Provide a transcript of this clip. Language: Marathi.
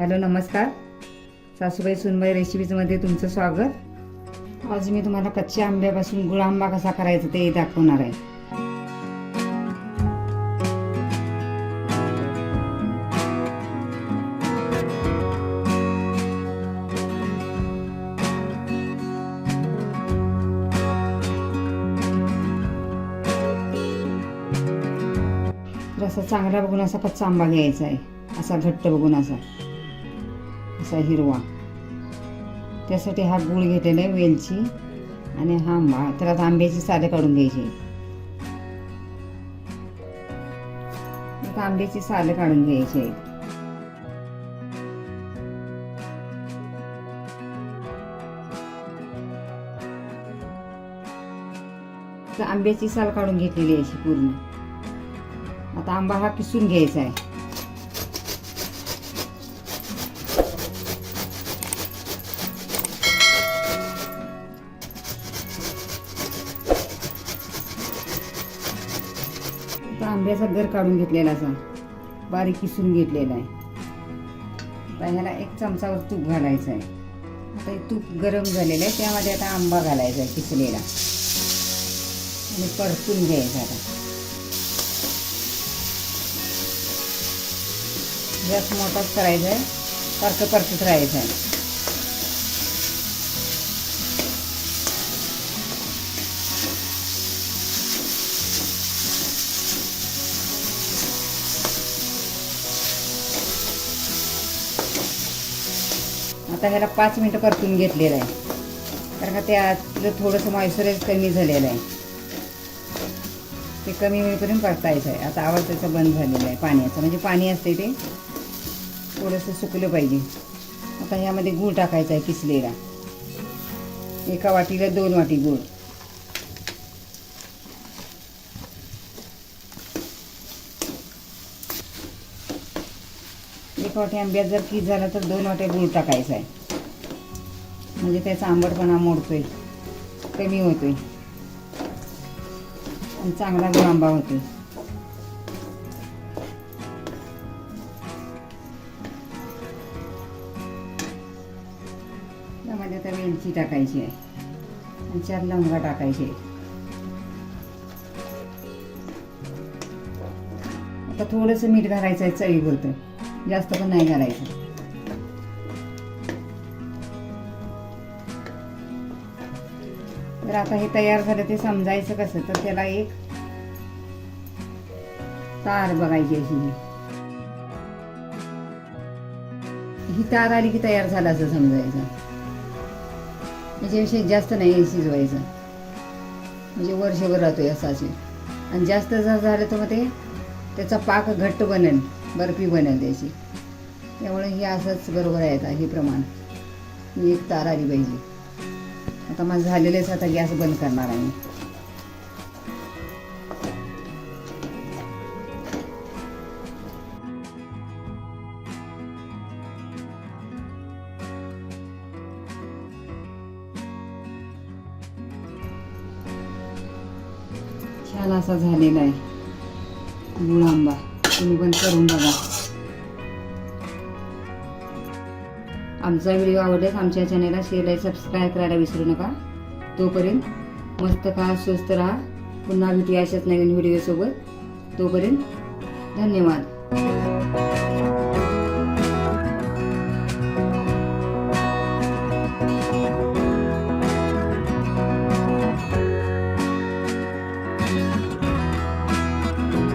हॅलो नमस्कार. सासूबाई सुनबाई रेसिपीजमध्ये तुमचं स्वागत. आज मी तुम्हाला कच्च्या आंब्यापासून गुळ आंबा कसा करायचा ते दाखवणार आहे. तर असा चांगला बघून असा कच्चा आंबा घ्यायचा आहे. असा घट्ट बघून असा. असा हिरवा. त्यासाठी हा गूळ घेतलेला आहे वेलची आणि हा आंबा. तर आता आंब्याची साले काढून घ्यायची. आता आंब्याची साले काढून घ्यायची. आहेत तर आंब्याची साल काढून घेतलेली आहे अशी पूर्ण. आता आंबा हा किसून घ्यायचा आहे. आता आंब्याचा गर काढून घेतलेला असा. बारीक किसून घेतलेला आहे. आता ह्याला एक चमचावर तूप घालायचं आहे. आता तूप गरम झालेलं आहे. त्यामध्ये आता आंबा घालायचा आहे किसलेला. आणि परतून घ्यायचा आता. गॅस मोठाच करायचा आहे. परत परतत राहायचं आहे. आता ह्याला पाच मिनटं परतून घेतलेलं आहे. कारण का त्यातलं थोडंसं मॉइश्चराईज कमी झालेलं आहे. ते कमी होईपर्यंत परतायचं आहे आता आवाज त्याचा बंद झालेला आहे पाण्याचं. म्हणजे पाणी असते ते थोडंसं सुकलं पाहिजे. आता ह्यामध्ये गूळ टाकायचा आहे किसलेला. एका वाटीला दोन वाटी गूळ. एक वाटी आंब्यात जर की झाला तर दोन वाट्या गुळ टाकायचा आहे. म्हणजे त्याचा आंबटपणा मोडतोय कमी होतोय. आणि चांगला गुळ आंबा होतोय. त्यामध्ये आता वेलची टाकायची आहे. आणि चार लवंगा टाकायचे आता थोडंसं मीठ घालायचं आहे चवी चवीपुरतं. जास्त पण नाही घालायचं तर आता हे तयार झालं ते समजायचं कसं तर त्याला एक तार बघायची अशी ही. तार आली की तयार झाला असं समजायचं. याच्याविषयी जास्त नाही शिजवायचं. म्हणजे वर्षभर राहतोय असं असे आणि जास्त जर झालं तर मग ते त्याचा पाक घट्ट बनेल बर्फी बनेल त्याची त्यामुळे हे असंच बरोबर आहे आता हे प्रमाण. ही एक तार आली पाहिजे. आता माझं झालेलेच आता गॅस बंद करणार आहे मी. छान असा झालेला आहे. गुळ आंबा तुम्ही पण करून बघा. आमचा व्हिडिओ आवडल्यास आमच्या चॅनलला शेअर आणि सबस्क्राईब करायला विसरू नका. तोपर्यंत मस्त खा स्वस्त राहा. पुन्हा भेटूया अशाच नवीन व्हिडिओसोबत तोपर्यंत धन्यवाद.